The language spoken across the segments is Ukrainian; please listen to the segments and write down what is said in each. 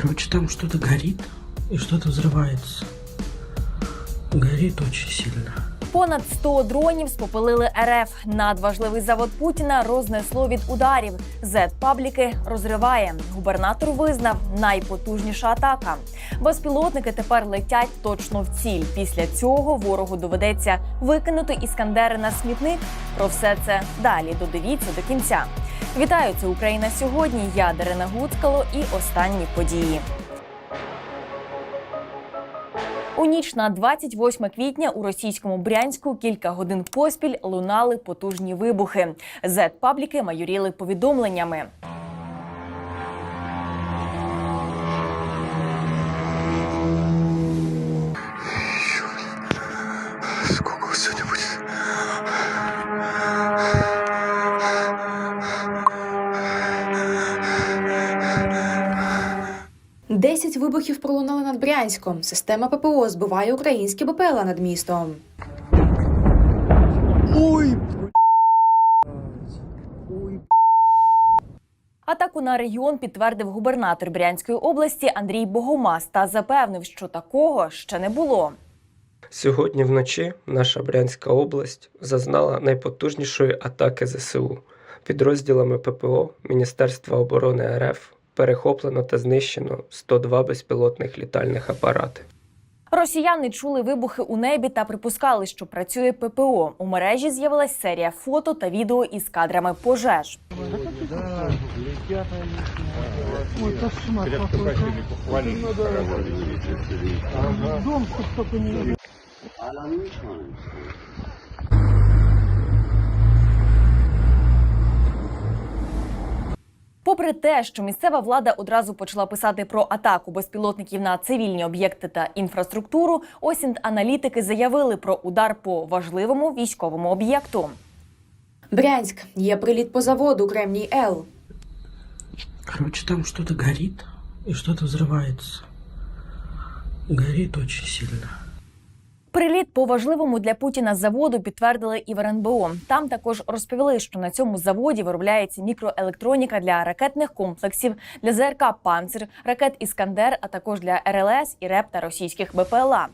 Короче, там что-то горит и что-то взрывается. Горит очень сильно. Понад 100 дронів спопилили РФ. Надважливий завод Путіна рознесло від ударів. Зет-пабліки розриває. Губернатор визнав найпотужніша атака. Безпілотники тепер летять точно в ціль. Після цього ворогу доведеться викинути іскандери на смітник. Про все це далі додивіться до кінця. Вітаю, це Україна сьогодні. Я Дарина Гуцкало і останні події. У ніч на 28 квітня у російському Брянську кілька годин поспіль лунали потужні вибухи. Зет-пабліки майоріли повідомленнями. Десять вибухів пролунали над Брянськом. Система ППО збиває українські БПЛА над містом. Атаку на регіон підтвердив губернатор Брянської області Андрій Богомаз та запевнив, що такого ще не було. Сьогодні вночі наша Брянська область зазнала найпотужнішої атаки ЗСУ. Підрозділами ППО Міністерства оборони РФ перехоплено та знищено 102 безпілотних літальних апарати. Росіяни чули вибухи у небі та припускали, що працює ППО. У мережі з'явилась серія фото та відео із кадрами пожеж. Попри те, що місцева влада одразу почала писати про атаку безпілотників на цивільні об'єкти та інфраструктуру, осінт аналітики заявили про удар по важливому військовому об'єкту. Брянськ є приліт по заводу Кремній Л. Короче, там что-то горит и что-то взрывается. Горит очень сильно. Приліт по важливому для Путіна заводу підтвердили і в РНБО. Там також розповіли, що на цьому заводі виробляється мікроелектроніка для ракетних комплексів, для ЗРК «Панцир», ракет Іскандер, а також для РЛС і РЕП та російських БПЛА.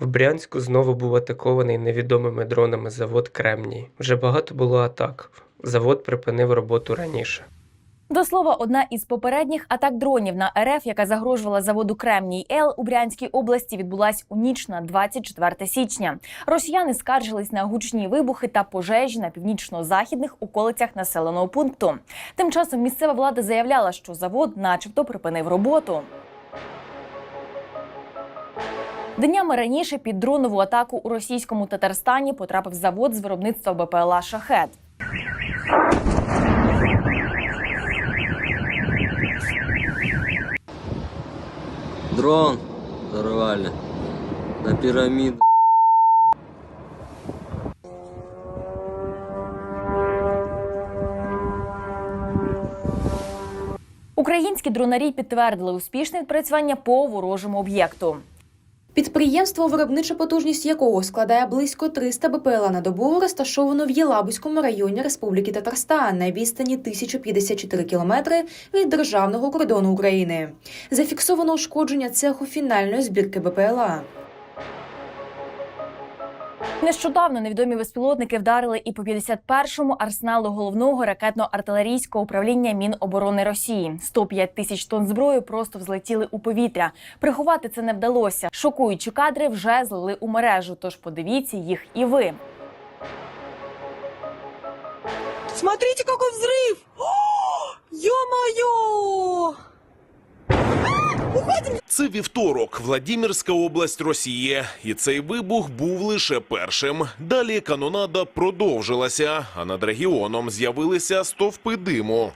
В Брянську знову був атакований невідомими дронами завод Кремній. Вже багато було атак. Завод припинив роботу раніше. До слова, одна із попередніх атак дронів на РФ, яка загрожувала заводу Кремній Л у Брянській області, відбулась у ніч на 24 січня. Росіяни скаржились на гучні вибухи та пожежі на північно-західних околицях населеного пункту. Тим часом місцева влада заявляла, що завод, начебто, припинив роботу. Днями раніше під дронову атаку у російському Татарстані потрапив завод з виробництва БПЛА Шахет. Дрон взорвали на пирамиду. Українські дронарі підтвердили успішне відпрацювання по ворожому об'єкту. Підприємство, виробнича потужність якого складає близько 300 БПЛА на добу, розташовано в Єлабузькому районі Республіки Татарстан на відстані 1054 кілометри від державного кордону України. Зафіксовано ушкодження цеху фінальної збірки БПЛА. Нещодавно невідомі безпілотники вдарили і по 51-му арсеналу головного ракетно-артилерійського управління Міноборони Росії. 105 тисяч тонн зброї просто взлетіли у повітря. Приховати це не вдалося. Шокуючі кадри вже злили у мережу. Тож подивіться їх і ви. Смотрите, какой взрыв! О, Це вівторок, Владимирська область Росії, і цей вибух був лише першим. Далі канонада продовжилася, а над регіоном з'явилися стовпи диму.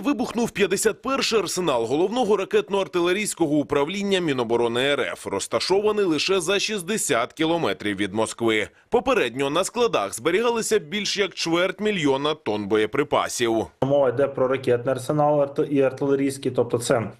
Вибухнув 51-й арсенал головного ракетно-артилерійського управління Міноборони РФ, розташований лише за 60 кілометрів від Москви. Попередньо на складах зберігалися більш як чверть мільйона тонн боєприпасів. Мова йде про ракетний арсенал і артилерійський, тобто це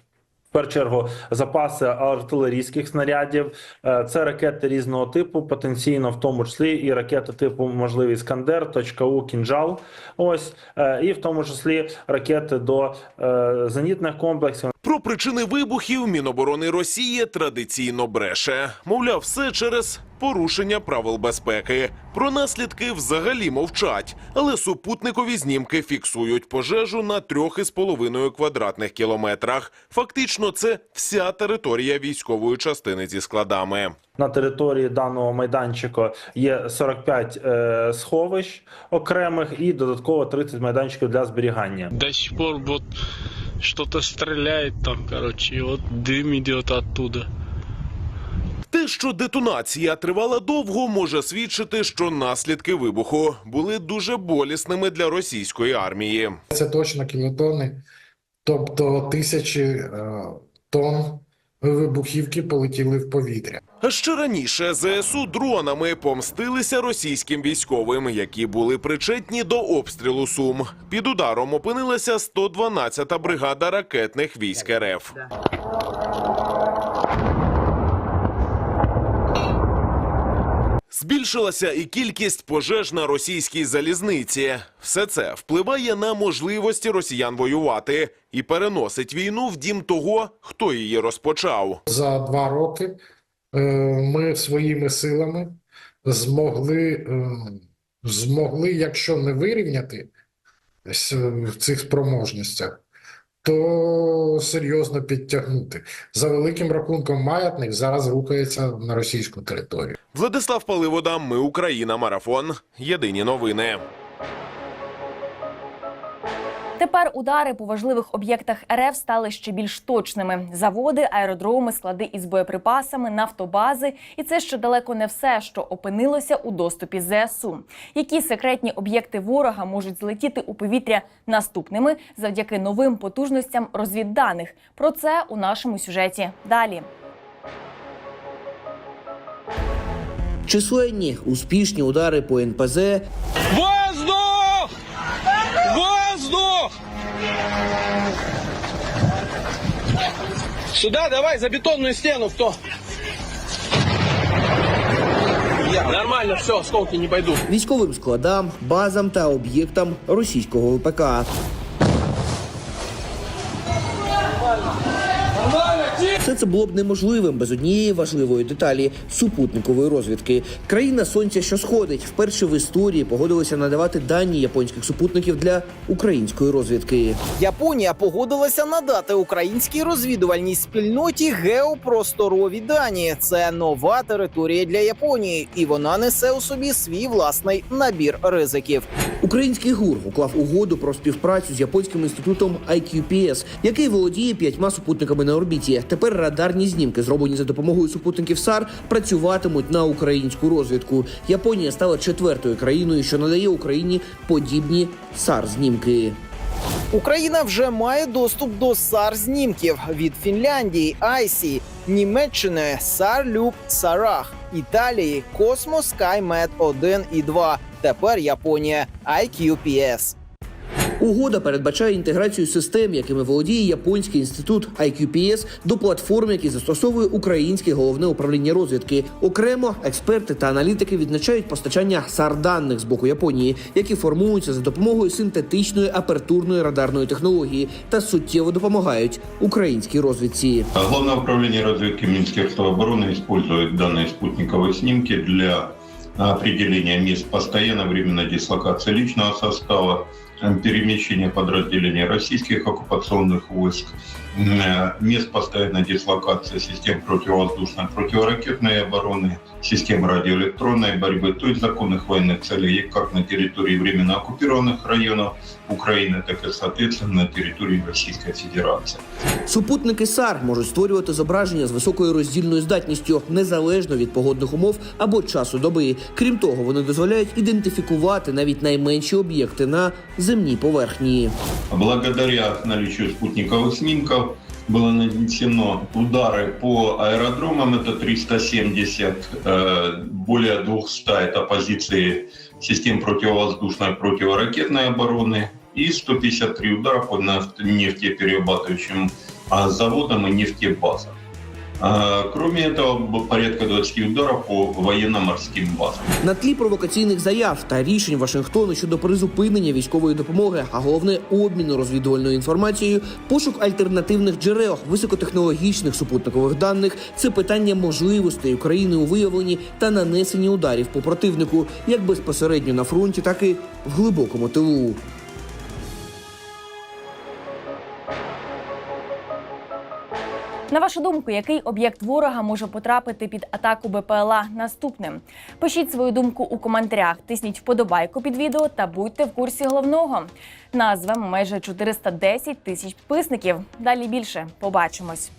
першу чергу запаси артилерійських снарядів, Е, це ракети різного типу, потенційно в тому числі і ракети типу можливий Іскандер, У, кінжал. Ось Е, і в тому числі ракети до е, зенітних комплексів. Про причини вибухів Міноборони Росії традиційно бреше. Мовляв, все через порушення правил безпеки. Про наслідки взагалі мовчать, але супутникові знімки фіксують пожежу на трьох із половиною квадратних кілометрах. Фактично, це вся територія військової частини зі складами. На території даного майданчика є 45 е, сховищ окремих і додатково 30 майданчиків для зберігання. До сих пор вот что-то стреляет там, короче, и вот дым идет оттуда. Те, що детонація тривала довго, може свідчити, що наслідки вибуху були дуже болісними для російської армії. Це точно кілотони, тобто тисячі е, тонн вибухівки полетіли в повітря. Ще раніше ЗСУ дронами помстилися російським військовим, які були причетні до обстрілу Сум. Під ударом опинилася 112-та бригада ракетних військ РФ. Збільшилася і кількість пожеж на російській залізниці. Все це впливає на можливості росіян воювати і переносить війну в дім того, хто її розпочав. За два роки е, ми своїми силами змогли, е, змогли, якщо не вирівняти с- в цих спроможностях, то серйозно підтягнути. За великим рахунком, маятник зараз рухається на російську територію. Владислав Паливода, Ми Україна. Марафон. Єдині новини. Тепер удари по важливих об'єктах РФ стали ще більш точними: заводи, аеродроми, склади із боєприпасами, нафтобази. І це ще далеко не все, що опинилося у доступі ЗСУ. Які секретні об'єкти ворога можуть злетіти у повітря наступними завдяки новим потужностям розвідданих? Про це у нашому сюжеті далі. Численні успішні удари по НПЗ, Воздух! Сюда давай, за бетонную стену, кто? Нормально, все, осколки не пойдут. військовим складам, базам та об'єктам російського ВПК. Все це було б неможливим без однієї важливої деталі супутникової розвідки. Країна сонця, що сходить, вперше в історії погодилася надавати дані японських супутників для української розвідки. Японія погодилася надати українській розвідувальній спільноті геопросторові дані. Це нова територія для Японії, і вона несе у собі свій власний набір ризиків. Український ГУР уклав угоду про співпрацю з японським інститутом IQPS, який володіє п'ятьма супутниками на орбіті. Тепер радарні знімки, зроблені за допомогою супутників САР, працюватимуть на українську розвідку. Японія стала четвертою країною, що надає Україні подібні САР знімки. Україна вже має доступ до сар знімків від Фінляндії, Айсі, Німеччини, Сарлюб, Сарах, Італії, Космо Скаймед 1 і 2. Тепер Японія IQPS. Угода передбачає інтеграцію систем, якими володіє японський інститут IQPS, до платформ, які застосовує українське головне управління розвідки. Окремо експерти та аналітики відзначають постачання сар даних з боку Японії, які формуються за допомогою синтетичної апертурної радарної технології та суттєво допомагають українській розвідці. Главное управление разведки Министерства обороны использует данные спутниковые снимки для определения мест постоянной временной дислокации личного состава, э, перемещения подразделений российских оккупационных войск, э, мест постоянной дислокации систем противовоздушной противоракетной обороны, систем радиоэлектронной борьбы, то есть законных военных целей как на территории временно оккупированных районов Украины, так и, соответственно, на территории Российской Федерации. Супутники САР можуть створювати зображення з високою роздільною здатністю незалежно від погодних умов або часу доби. Крім того, вони дозволяють ідентифікувати навіть найменші об'єкти на Земній поверхні. Благодаря наличию спутниковых снимков было нанесено удары по аэродромам, это 370, э, более 200 это позиции систем противовоздушной противоракетной обороны и 153 удара по нефтеперерабатывающим заводам и нефтебазам. Кроме этого, порядка 20 ударов по военно-морским базам. На тлі провокаційних заяв та рішень Вашингтону щодо призупинення військової допомоги, а головне обміну розвідувальною інформацією, пошук альтернативних джерел високотехнологічних супутникових даних це питання можливостей України у виявленні та нанесенні ударів по противнику, як безпосередньо на фронті, так і в глибокому тилу. На вашу думку, який об'єкт ворога може потрапити під атаку БПЛА наступним? Пишіть свою думку у коментарях, тисніть вподобайку під відео та будьте в курсі головного. Назвемо майже 410 тисяч підписників. Далі більше побачимось.